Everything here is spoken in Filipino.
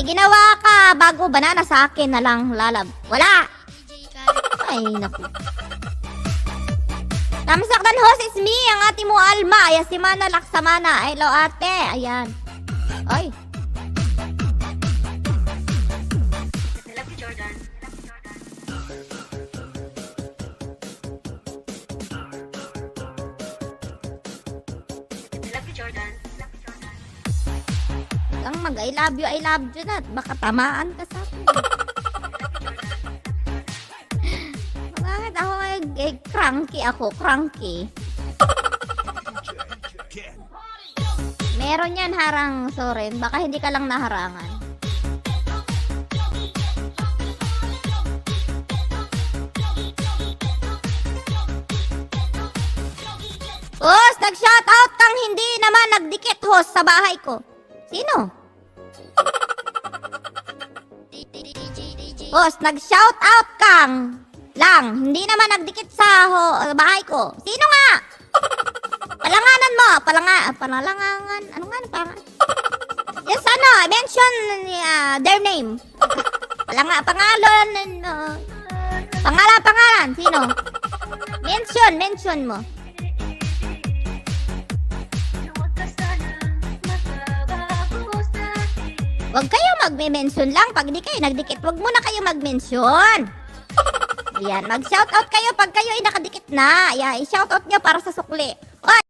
may ginawa ka bago banana sa akin na lang lalab. Wala! Ay, naku. Namsakdan host is me, ang ate mo Alma. Ay, si Mana Laksamana. Hello, ate. Ayan. Ay. Jordan. Love you, Jordan. Ang mag I love you, I love you na. Baka tamaan ka sa akin. Bakit ako eh, eh, cranky ako, cranky. Meron yan harang, Soren. Baka hindi ka lang naharangan. Host, nag-shoutout kang hindi naman nagdikit host sa bahay ko. Sino? Host, nag-shoutout kang lang. Hindi naman nagdikit sa ho, bahay ko. Sino nga? Palanganan mo. Palanga, panalangangan. Ano nga? Palangan. Yes, ano? Mention uh, their name. Palanga, pangalan. Uh, pangalan, pangalan. Sino? Mention, mention mo. Huwag kayo magme-mention lang. Pag di kayo nagdikit, huwag muna kayo mag-mention. Ayan, mag-shoutout kayo pag kayo ay nakadikit na. Ayan, i-shoutout nyo para sa sukli.